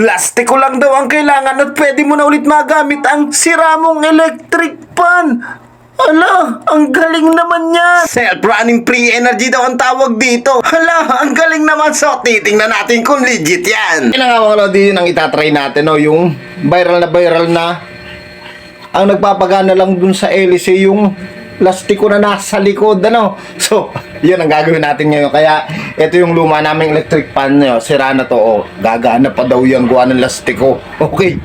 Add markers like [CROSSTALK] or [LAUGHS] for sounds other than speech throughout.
Lastiko lang daw ang kailangan at pwede mo na ulit magamit ang sira mong electric fan. Hala, ang galing naman yan. Self-running free energy daw ang tawag dito. Hala, ang galing naman. So, titingnan natin kung legit yan. Yan ang mga lodi yun ang itatry natin, no? Yung viral na viral na ang nagpapagana lang dun sa LC yung lastiko na nasa likod, ano? [LAUGHS] So, yun ang gagawin natin ngayon. Kaya, ito yung luma naming electric fan nyo. Sira na to, oh. Gagana pa daw yung gawa ng lastiko. Okay,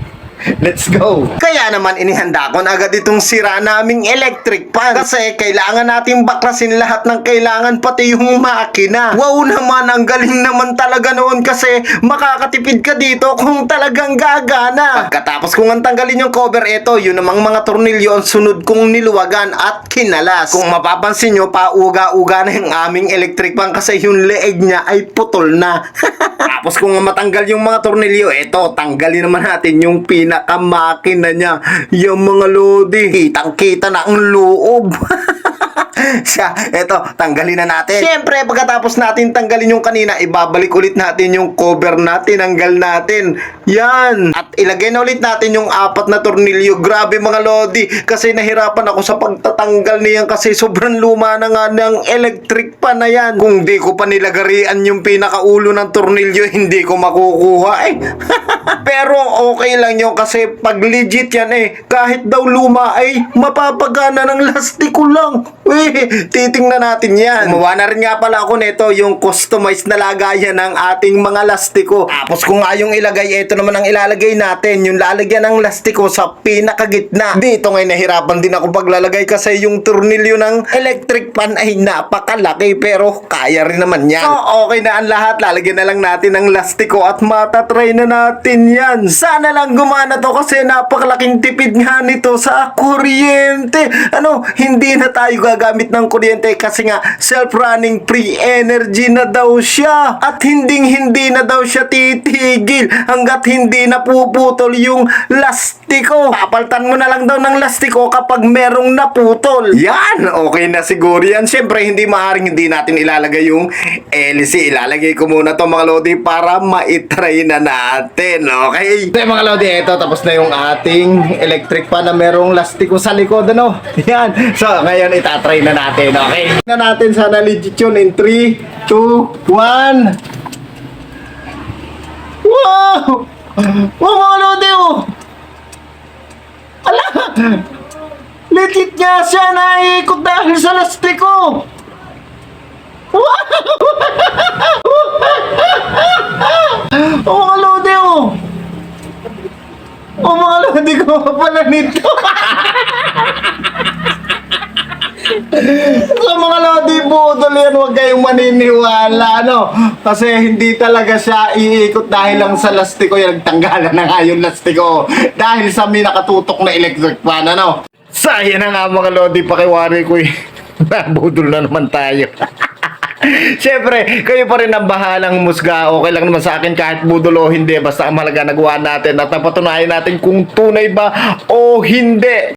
let's go. Kaya naman inihanda ko na agad itong sira naming electric fan kasi kailangan natin baklasin lahat ng kailangan pati yung makina. Wow naman, ang galing naman talaga noon kasi makakatipid ka dito kung talagang gagana. Pagkatapos kong ang tanggalin yung cover, ito yun namang mga tornilyo ang sunod kong niluwagan at kinalas. Kung mapapansin nyo, pauga-uga na yung aming electric fan kasi yung leeg niya ay putol na. [LAUGHS] Tapos kung matanggal yung mga tornilyo, eto, tanggalin naman natin yung pinakamakina niya. Yung mga lodi, kitang-kita na ang loob. [LAUGHS] [LAUGHS] Siya, eto, tanggalin na natin. Siyempre, pagkatapos natin tanggalin yung kanina, ibabalik ulit natin yung cover na tinanggal natin. Yan. At ilagay na ulit natin yung apat na tornilyo. Grabe mga lodi, kasi nahirapan ako sa pagtatanggal niyan kasi sobrang luma na nga ng electric pa na yan. Kung di ko pa nilagarian yung pinakaulo ng tornilyo, hindi ko makukuha eh. [LAUGHS] Pero okay lang yun kasi pag legit yan eh, kahit daw luma ay mapapagana ng lastiko lang. Eh, titingnan natin yan. Gumawa na rin nga pala ako nito yung customized na lagayan ng ating mga lastiko. Tapos kung nga yung ilagay, ito naman ang ilalagay natin. Yung lalagyan ng lastiko sa pinakagitna. Dito ngayon nahirapan din ako paglalagay kasi yung tornilyo ng electric fan ay napakalaki pero kaya rin naman yan. So okay na ang lahat. Lalagyan na lang natin ng lastiko at matatry na natin yan. Sana lang gumana to kasi napakalaking tipid nga nito sa kuryente. Ano, hindi na tayo gagamit ng kuryente kasi nga self-running free energy na daw siya. At hinding hindi na daw siya titigil hanggat hindi napuputol yung lastiko. Papaltan mo na lang daw ng lastiko kapag merong naputol. Yan, okay na siguro yan. Siyempre, hindi maaring hindi natin ilalagay yung LC. Ilalagay ko muna to mga lodi para maitry na natin. Okay? Ito yung mga lodi, ito tapos na yung ating electric fan na merong lastiko sa likod, ano? [LAUGHS] Yan. So, ngayon itatry na natin, okay? Na natin sana legit yun in 3, 2, 1. Wow! Wow, mga lodi, oh! Legit nga siya naiikot dahil sa lastiko! Wow! oh, [LAUGHS] mga lodi, oh! Oh, mga lodi ko pa pala nito. so mga yan, huwag kayong maniniwala, no? Kasi hindi talaga siya iikot dahil lang sa lastiko yung nagtanggalan na nga yung lastiko. Dahil sa may nakatutok na electric fan, ano? Sayang na nga mga lodi, pakiwari ko eh. [LAUGHS] Nabudol na naman tayo. [LAUGHS] Siyempre, kayo pa rin ang bahalang musga. Okay lang naman sa akin kahit budol o hindi. Basta ang mahalaga nagawa natin at napatunayan natin kung tunay ba o hindi.